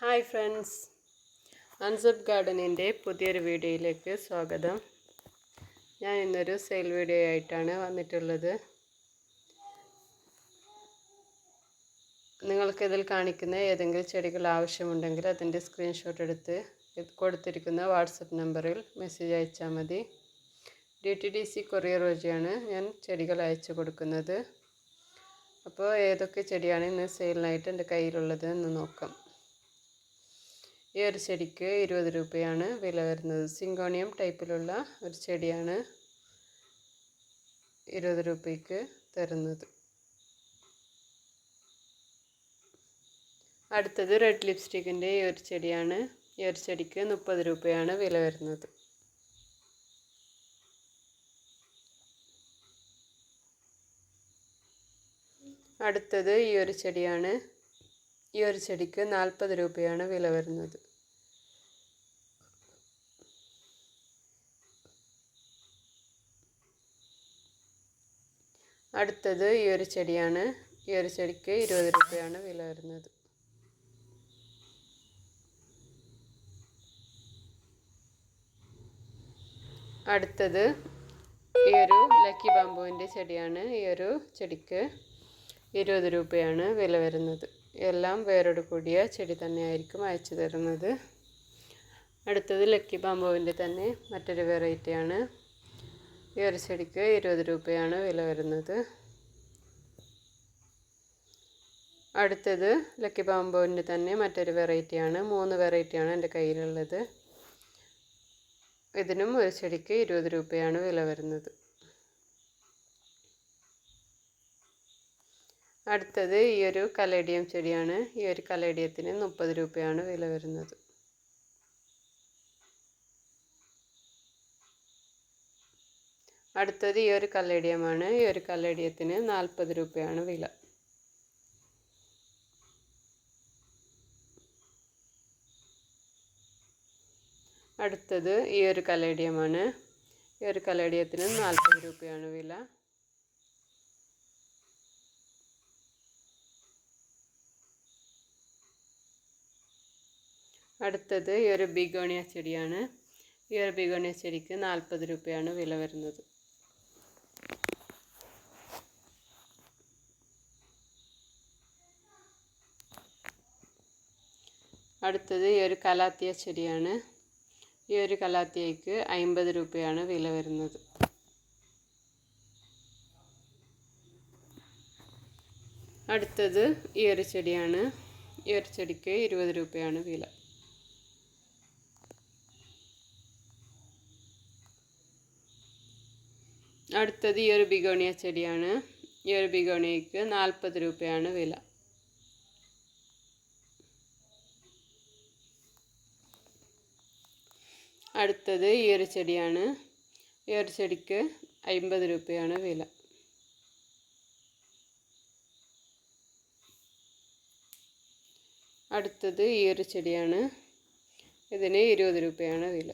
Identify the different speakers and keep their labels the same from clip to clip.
Speaker 1: Hi friends. Unsub ഗാർഡനിന്റെ പുതിയൊരു വീഡിയോയിലേക്ക് സ്വാഗതം. ഞാൻ ഇന്നൊരു സെയിൽ വീഡിയോ ആയിട്ടാണ് വന്നിട്ടുള്ളത്. നിങ്ങൾക്ക് ഇതിൽ കാണിക്കുന്ന ഏതെങ്കിലും ചെടികൾ ആവശ്യമുണ്ടെങ്കിൽ അതിന്റെ സ്ക്രീൻഷോട്ട് എടുത്ത് കൊടുത്തിരിക്കുന്ന വാട്സപ്പ് നമ്പറിൽ മെസ്സേജ് അയച്ചാൽ മതി. D T D C courier വഴിയാണ് ഞാൻ ചെടികൾ അയച്ചു കൊടുക്കുന്നത്. അപ്പോൾ ഏതൊക്കെ ചെടിയാണ് ഇന്ന് സെയിലിനായിട്ട് എന്റെ കയ്യിലുള്ളത് എന്ന് നോക്കാം. ഈ ഒരു ചെടിക്ക് ഇരുപത് രൂപയാണ് വില വരുന്നത്. സിങ്കോണിയം ടൈപ്പിലുള്ള ഒരു ചെടിയാണ് ഇരുപത് രൂപയ്ക്ക് തരുന്നത്. അടുത്തത് റെഡ് ലിപ്സ്റ്റിക്കിന്റെ ഈ ഒരു ചെടിയാണ്. ഈ ഒരു ചെടിക്ക് മുപ്പത് രൂപയാണ് വില വരുന്നത്. അടുത്തത് ഈ ഒരു ചെടിയാണ്. ഈ ഒരു ചെടിക്ക് നാൽപ്പത് രൂപയാണ് വില വരുന്നത്. അടുത്തത് ഈ ഒരു ചെടിയാണ്. ഈ ഒരു ചെടിക്ക് ഇരുപത് രൂപയാണ് വില വരുന്നത്. അടുത്തത് ഈ ഒരു ലക്കി ബാമ്പുവിന്റെ ചെടിയാണ്. ഈ ഒരു ചെടിക്ക് ഇരുപത് രൂപയാണ് വില വരുന്നത്. എല്ലാം വേരോട് കൂടിയ ചെടി തന്നെയായിരിക്കും അയച്ചു തരുന്നത്. അടുത്തത് ലക്കി ബാമ്പുവിന്റെ തന്നെ മറ്റൊരു വെറൈറ്റിയാണ്. ഈ ഒരു ചെടിക്ക് ഇരുപത് രൂപയാണ് വില വരുന്നത്. അടുത്തത് ലക്കി പാമ്പോവിന്റെ തന്നെ മറ്റൊരു വെറൈറ്റിയാണ് മൂന്ന് വെറൈറ്റിയാണ് എന്റെ കയ്യിലുള്ളത്. ഇതിനും ഒരു ചെടിക്ക് ഇരുപത് രൂപയാണ് വില വരുന്നത്. അടുത്തത് ഈ ഒരു കലേഡിയം ചെടിയാണ്. ഈ ഒരു കലേഡിയത്തിന് മുപ്പത് രൂപയാണ് വില വരുന്നത്. അടുത്തത് ഈ ഒരു കല്ലേഡിയമാണ് ഈ ഒരു കല്ലേഡിയത്തിന് നാൽപ്പത് രൂപയാണ് വില. അടുത്തത് ഈ ഒരു കലേഡിയമാണ് ഈ ഒരു കലേഡിയത്തിന് നാൽപ്പത് രൂപയാണ് വില. അടുത്തത് ഈ ഒരു ബിഗോണിയ ചെടിയാണ്. ഈ ഒരു ബിഗോണിയ ചെടിക്ക് നാൽപ്പത് രൂപയാണ് വില വരുന്നത്. അടുത്തത് ഈ ഒരു കലാത്തിയ ചെടിയാണ്. ഈ ഒരു കലാത്തിയയ്ക്ക് അമ്പത് രൂപയാണ് വില വരുന്നത്. അടുത്തത് ഈ ഒരു ചെടിയാണ്. ഈ ഒരു ചെടിക്ക് ഇരുപത് രൂപയാണ് വില. അടുത്തത് ഈ ഒരു ബിഗോണിയ ചെടിയാണ്. ഈ ഒരു ബിഗോണിയയ്ക്ക് നാൽപ്പത് രൂപയാണ് വില. അടുത്തത് ഈ ഒരു ചെടിയാണ് ഈ ഒരു ചെടിക്ക് അമ്പത് രൂപയാണ് വില. അടുത്തത് ഈ ഒരു ചെടിയാണ് ഇതിന് ഇരുപത് രൂപയാണ് വില.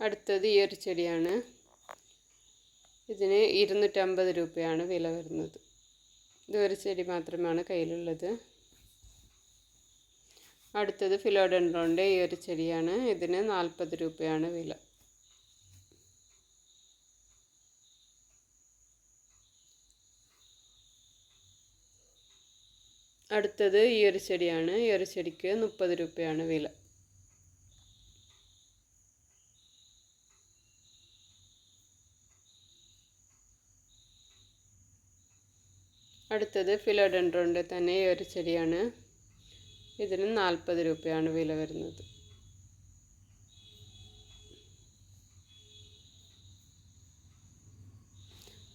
Speaker 1: അടുത്തത് ഈ ഒരു ചെടിയാണ് ഇതിന് ഇരുന്നൂറ്റമ്പത് രൂപയാണ് വില വരുന്നത്. ഇത് ഒരു ചെടി മാത്രമാണ് കയ്യിലുള്ളത്. അടുത്തത് ഫിലോഡൻഡ്രോന്റെ ഈ ഒരു ചെടിയാണ്. ഇതിന് നാൽപ്പത് രൂപയാണ് വില. അടുത്തത് ഈ ഒരു ചെടിയാണ്. ഈ ഒരു ചെടിക്ക് മുപ്പത് രൂപയാണ് വില. അടുത്തത് ഫിലോഡൻഡ്രോന്റെ തന്നെ ഈ ഒരു ചെടിയാണ്. ഇതിന് നാൽപ്പത് രൂപയാണ് വില വരുന്നത്.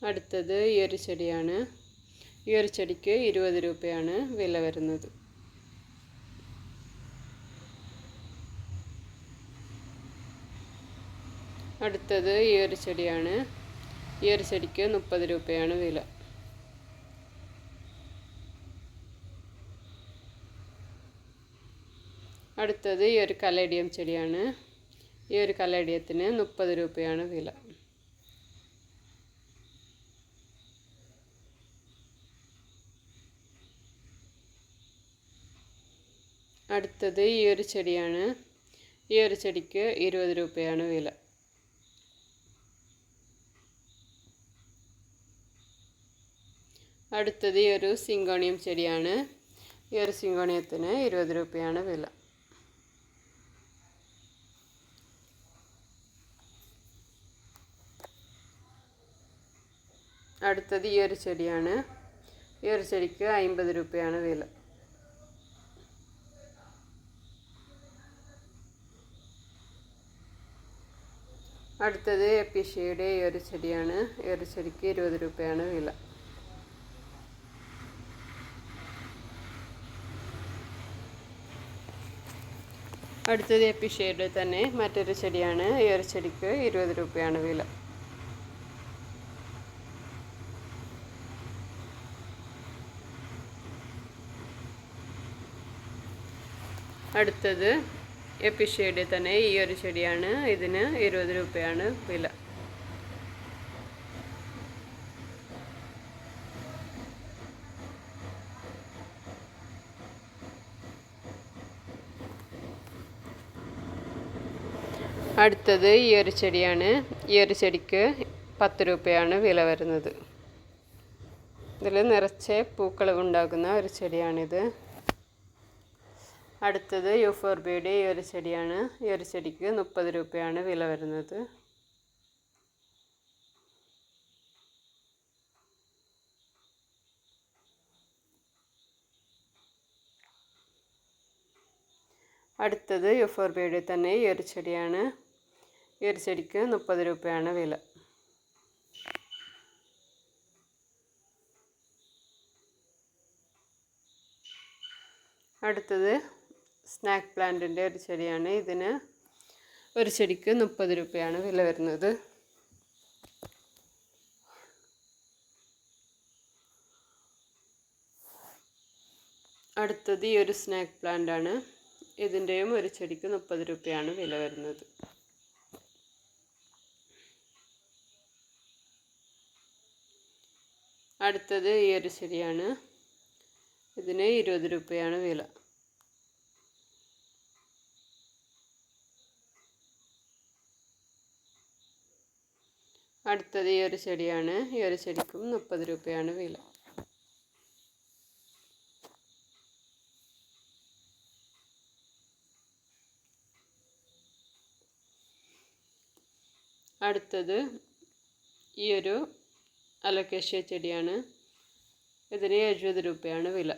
Speaker 1: അടുത്തത് ഈ ഒരു ചെടിയാണ്. ഈ ഒരു ചെടിക്ക് ഇരുപത് രൂപയാണ് വില വരുന്നത്. അടുത്തത് ഈ ഒരു ചെടിയാണ്. ഈ ഒരു ചെടിക്ക് മുപ്പത് രൂപയാണ് വില. അടുത്തത് ഈ ഒരു കലേഡിയം ചെടിയാണ്. ഈ ഒരു കലേഡിയത്തിന് മുപ്പത് രൂപയാണ് വില. അടുത്തത് ഈ ഒരു ചെടിയാണ്. ഈ ഒരു ചെടിക്ക് ഇരുപത് രൂപയാണ് വില. അടുത്തത് ഈ ഒരു സിങ്കോണിയം ചെടിയാണ്. ഈ ഒരു സിങ്കോണിയത്തിന് ഇരുപത് രൂപയാണ് വില. അടുത്തത് ഈ ഒരു ചെടിയാണ്. ഈ ഒരു ചെടിക്ക് അമ്പത് രൂപയാണ് വില. അടുത്തത് എപ്പിഷ്യയുടെ ഈ ഒരു ചെടിയാണ്. ഈ ഒരു ചെടിക്ക് ഇരുപത് രൂപയാണ് വില. അടുത്തത് എപ്പിഷ്യയുടെ തന്നെ മറ്റൊരു ചെടിയാണ്. ഈ ഒരു ചെടിക്ക് ഇരുപത് രൂപയാണ് വില. അടുത്തത് എപ്പിഷയുടെ തന്നെ ഈ ഒരു ചെടിയാണ്. ഇതിന് ഇരുപത് രൂപയാണ് വില. അടുത്തത് ഈ ഒരു ചെടിയാണ്. ഈ ഒരു ചെടിക്ക് പത്ത് രൂപയാണ് വില വരുന്നത്. ഇതിൽ നിറച്ച് പൂക്കൾ ഉണ്ടാകുന്ന ഒരു ചെടിയാണിത്. അടുത്തത് യൂഫോർബിയുടെ ഈ ഒരു ചെടിയാണ്. ഈ ഒരു ചെടിക്ക് മുപ്പത് രൂപയാണ് വില വരുന്നത്. അടുത്തത് യുഫോർബിയുടെ തന്നെ ഈ ഒരു ചെടിയാണ്. ഈ ഒരു ചെടിക്ക് മുപ്പത് രൂപയാണ് വില. അടുത്തത് സ്നാക്ക് പ്ലാന്റിന്റെ ഒരു ചെടിയാണ്. ഇതിന് ഒരു ചെടിക്ക് മുപ്പത് രൂപയാണ് വില വരുന്നത്. അടുത്തത് ഈ ഒരു സ്നാക്ക് പ്ലാന്റ് ആണ് ഇതിന്റെയും ഒരു ചെടിക്ക് മുപ്പത് രൂപയാണ് വില വരുന്നത്. അടുത്തത് ഈ ഒരു ചെടിയാണ്. ഇതിന് ഇരുപത് രൂപയാണ് വില. അടുത്തത് ഈ ഒരു ചെടിയാണ്. ഈ ഒരു ചെടിക്കും മുപ്പത് രൂപയാണ് വില. അടുത്തത് ഈ ഒരു അലക്കേഷ്യ ചെടിയാണ്. ഇതിന് എഴുപത് രൂപയാണ് വില.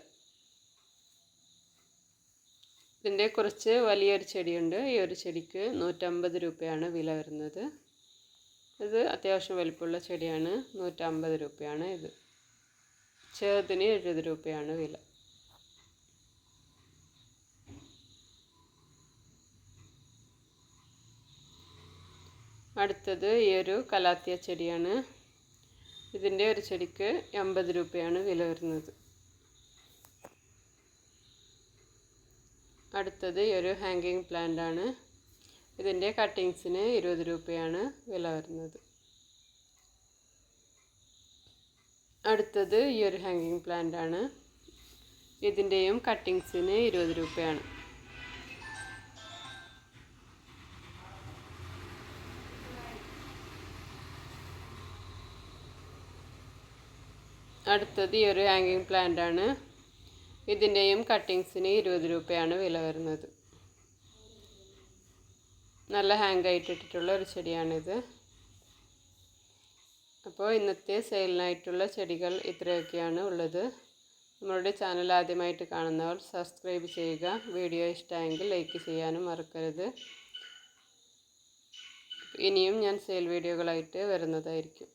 Speaker 1: ഇതിന്റെ കുറച്ച് വലിയൊരു ചെടിയുണ്ട്. ഈ ഒരു ചെടിക്ക് നൂറ്റമ്പത് രൂപയാണ് വില വരുന്നത്. ഇത് അത്യാവശ്യം വലിപ്പമുള്ള ചെടിയാണ്. നൂറ്റമ്പത് രൂപയാണ് ഇത്. ചെറുതിന് എഴുപത് രൂപയാണ് വില. അടുത്തത് ഈ ഒരു കലാത്തിയ ചെടിയാണ്. ഇതിന്റെ ഒരു ചെടിക്ക് എൺപത് രൂപയാണ് വില വരുന്നത്. അടുത്തത് ഈ ഒരു ഹാങ്കിങ് പ്ലാന്റ് ആണ്. ഇതിന്റെ കട്ടിങ്സിന് ഇരുപത് രൂപയാണ് വില വരുന്നത്. അടുത്തത് ഈ ഒരു ഹാങ്ങിങ് പ്ലാന്റ് ആണ്. ഇതിന്റെയും കട്ടിങ്സിന് ഇരുപത് രൂപയാണ്. അടുത്തത് ഈ ഒരു ഹാങ്ങിങ് പ്ലാന്റ് ആണ്. ഇതിന്റെയും കട്ടിങ്സിന് ഇരുപത് രൂപയാണ് വില വരുന്നത്. നല്ല ഹാങ് ഇട്ടിട്ടുള്ള ഒരു ചെടിയാണിത്. അപ്പോൾ ഇന്നത്തെ സെയിലിനായിട്ടുള്ള ചെടികൾ ഇത്രയൊക്കെയാണ് ഉള്ളത്. നമ്മളുടെ ചാനൽ ആദ്യമായിട്ട് കാണുന്നവർ സബ്സ്ക്രൈബ് ചെയ്യുക. വീഡിയോ ഇഷ്ടമായെങ്കിൽ ലൈക്ക് ചെയ്യാനും മറക്കരുത്. ഇനിയും ഞാൻ സെയിൽ വീഡിയോകളായിട്ട് വരുന്നതായിരിക്കും.